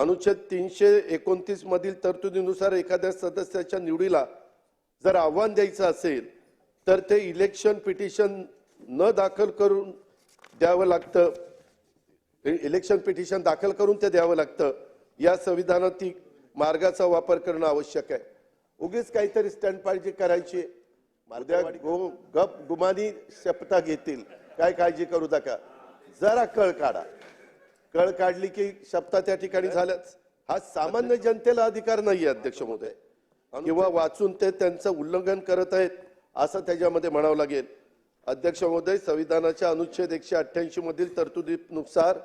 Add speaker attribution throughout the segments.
Speaker 1: अनुच्छेद तीनशे एकोणतीस मधील तरतुदीनुसार एखाद्या सदस्याच्या निवडीला जर आव्हान द्यायचं असेल तर ते इलेक्शन पिटिशन न दाखल करून द्यावं लागतं. इलेक्शन पिटिशन दाखल करून ते द्यावं लागतं. या संविधानातील मार्गाचा वापर करणं आवश्यक आहे. उगीच काहीतरी स्टंट पाहिजे करायची. उद्या गो गप गुमानी शपथा घेतील. काय काळजी करू नका. जरा कळ काढा. कळ काढली की शपथा त्या ठिकाणी झाल्याच हा सामान्य जनतेला अधिकार नाही अध्यक्ष महोदय. किंवा वाचून ते त्यांचं उल्लंघन करत आहेत असं त्याच्यामध्ये म्हणावं लागेल. अध्यक्ष महोदय संविधानाच्या अनुच्छेद एकशे अठ्ठ्याऐंशी मधील तरतुदीनुसार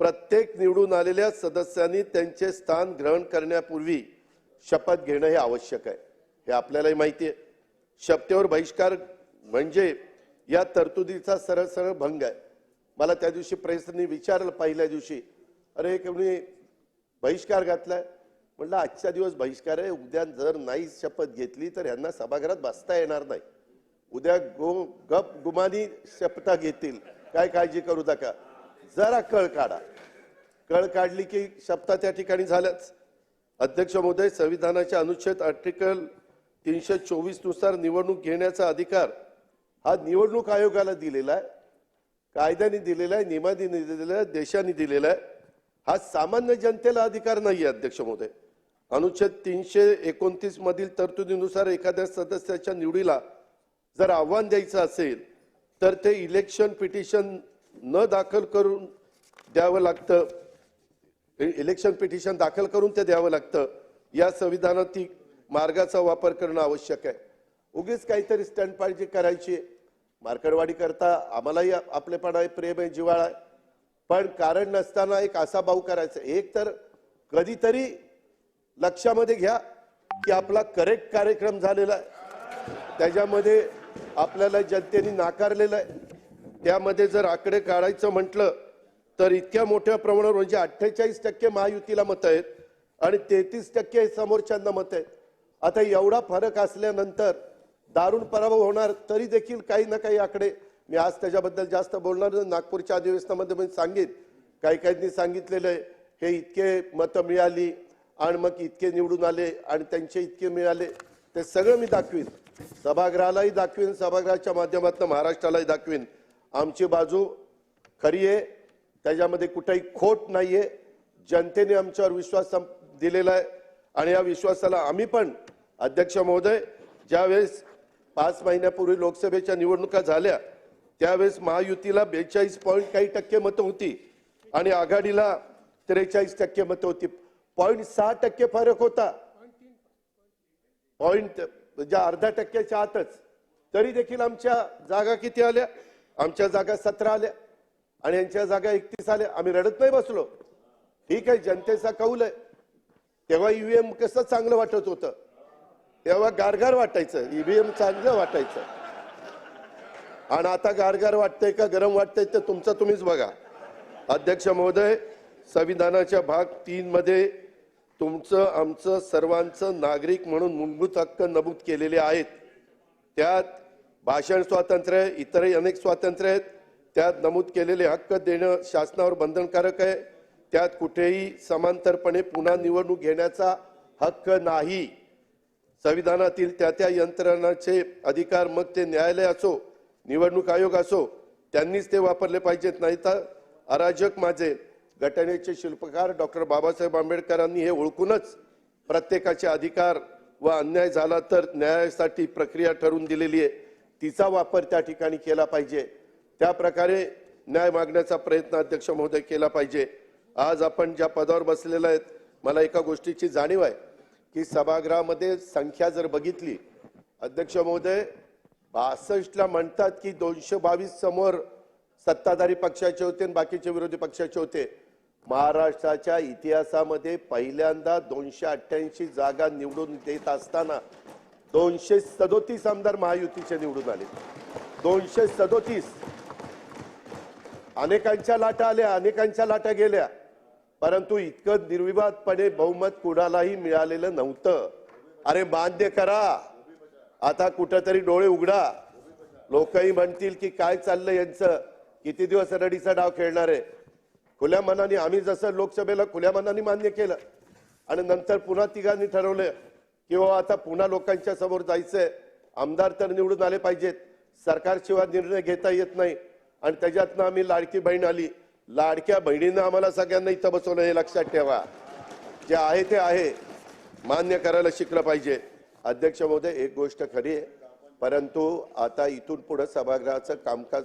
Speaker 1: प्रत्येक निवडून आलेल्या सदस्यांनी त्यांचे स्थान ग्रहण करण्यापूर्वी शपथ घेणं हे आवश्यक आहे. हे आपल्यालाही माहिती आहे. शपथेवर बहिष्कार म्हणजे या तरतुदीचा सरळ सरळ भंग आहे. मला त्या दिवशी प्रेसनी विचारलं पहिल्या दिवशी अरे कोणी बहिष्कार घातलाय? म्हटलं आजच्या दिवस बहिष्कार आहे. उद्या जर नाही शपथ घेतली तर यांना सभागृहात बसता येणार नाही. उद्या गो गप गुमानी शपथा घेतील. काय काळजी करू नका. जरा कळ काढा. कळ काढली की शपथा त्या ठिकाणी झाल्याच. अध्यक्ष महोदय संविधानाच्या अनुच्छेद आर्टिकल तीनशे चोवीसनुसार निवडणूक घेण्याचा अधिकार हा निवडणूक आयोगाला दिलेला आहे. कायद्याने दिलेला आहे नियमाने दिलेला आहे देशाने दिलेला आहे. हा सामान्य जनतेला अधिकार नाही आहे अध्यक्ष महोदय. अनुच्छेद तीनशे एकोणतीस मधील तरतुदीनुसार एखाद्या सदस्याच्या निवडीला जर आव्हान द्यायचं असेल तर ते इलेक्शन पिटिशन न दाखल करून द्यावं लागतं. इलेक्शन पिटिशन दाखल करून ते द्यावं लागतं. या संविधानातील मार्गाचा वापर करणं आवश्यक आहे. उगीच काहीतरी स्टँड पाहिजे करायची मार्कडवाडी करता आम्हालाही आपलेपणा आहे प्रेम आहे जिवाळा आहे. पण कारण नसताना एक असा भाऊ करायचा एक तर कधीतरी लक्षामध्ये घ्या की आपला करेक्ट कार्यक्रम झालेला आहे. त्याच्यामध्ये आपल्याला जनतेने नाकारलेलं आहे. त्यामध्ये जर आकडे काढायचं म्हटलं तर इतक्या मोठ्या प्रमाणावर म्हणजे अठ्ठेचाळीस टक्के महायुतीला मत आहेत आणि तेहतीस टक्के समोरच्यांना मत आहेत. आता एवढा फरक असल्यानंतर दारुण पराभव होणार तरी देखील काही ना काही आकडे. मी आज त्याच्याबद्दल जास्त बोलणार नागपूरच्या अधिवेशनामध्ये मी सांगेन. काही काहींनी सांगितलेलं आहे. हे इतके मतं मिळाली आणि मग इतके निवडून आले आणि त्यांचे इतके मिळाले ते सगळं मी दाखवीन. सभागृहालाही दाखवीन सभागृहाच्या माध्यमातून महाराष्ट्रालाही दाखवीन. आमची बाजू खरी आहे. त्याच्यामध्ये कुठेही खोट नाही आहे जनतेने आमच्यावर विश्वास दिलेला आहे. आणि या विश्वासाला आम्ही पण अध्यक्ष महोदय ज्यावेळेस पाच महिन्यापूर्वी लोकसभेच्या निवडणुका झाल्या. त्यावेळेस महायुतीला बेचाळीस पॉईंट काही टक्के मतं होती आणि आघाडीला त्रेचाळीस टक्के मतं होती. पॉईंट सहा टक्के फरक होता. पॉईंट म्हणजे अर्धा टक्क्याच्या आतच. तरी देखील आमच्या जागा किती आल्या? आमच्या जागा सतरा आल्या आणि यांच्या जागा एकतीस आल्या. आम्ही रडत नाही बसलो. ठीक आहे जनतेचा कौल आहे. तेव्हा ईव्हीएम कसं चांगलं वाटत होतं? तेव्हा गारगार वाटायचं ईव्हीएम चांगलं वाटायचं. आणि आता गारगार वाटतंय का गरम वाटतंय ते तुमचं तुम्हीच बघा. अध्यक्ष महोदय संविधानाच्या भाग तीन मध्ये तुमचं आमचं सर्वांचं नागरिक म्हणून मूलभूत हक्क नमूद केलेले आहेत. त्यात भाषण स्वातंत्र्य आहे, इतरही अनेक स्वातंत्र्य आहेत. त्यात नमूद केलेले हक्क देणं शासनावर बंधनकारक आहे. त्यात कुठेही समांतरपणे पुन्हा निवडणूक घेण्याचा हक्क नाही. संविधानातील त्या त्या यंत्रणाचे अधिकार मग ते न्यायालय असो निवडणूक आयोग असो त्यांनीच ते वापरले पाहिजेत. नाही तर अराजक माझे घटनेचे शिल्पकार डॉक्टर बाबासाहेब आंबेडकरांनी हे ओळखूनच प्रत्येकाचे अधिकार व अन्याय झाला तर न्यायासाठी प्रक्रिया ठरवून दिलेली आहे. तिचा वापर त्या ठिकाणी केला पाहिजे. त्या प्रकारे न्याय मागण्याचा प्रयत्न अध्यक्ष महोदय केला पाहिजे. आज आपण ज्या पदावर बसलेला आहेत मला एका गोष्टीची जाणीव आहे. की सभागृहामध्ये संख्या जर बघितली अध्यक्ष महोदय बासष्टला म्हणतात की दोनशे बावीस समोर सत्ताधारी पक्षाचे होते आणि बाकीचे विरोधी पक्षाचे होते. महाराष्ट्राच्या इतिहासामध्ये पहिल्यांदा दोनशे अठ्ठ्याऐंशी जागा निवडून देत असताना दोनशे सदोतीस आमदार महायुतीचे निवडून आले. दोनशे सदोतीस. अनेकांच्या लाटा आल्या अनेकांच्या लाटा गेल्या. परंतु इतकं निर्विवादपणे बहुमत कुणालाही मिळालेलं नव्हतं. अरे मान्य करा. आता कुठंतरी डोळे उघडा. लोकही म्हणतील की काय चाललंय यांचं? किती दिवस रडीचा डाव खेळणार आहे? खुल्या मनाने आम्ही जसं लोकसभेला खुल्या मनाने मान्य केलं आणि नंतर पुन्हा तिघांनी ठरवलं की बाबा आता पुन्हा लोकांच्या समोर जायचंय. आमदार तर निवडून आले पाहिजेत. सरकारशिवाय निर्णय घेता येत नाही. आणि त्याच्यातनं आम्ही लाडकी बहीण आली. लाडक्या बहिणीनं आम्हाला सगळ्यांना इथं बसवलं हे लक्षात ठेवा. जे आहे ते आहे. मान्य करायला शिकलं पाहिजे. अध्यक्ष महोदय एक गोष्ट खरी आहे. परंतु आता इथून पुढे सभागृहाचं कामकाज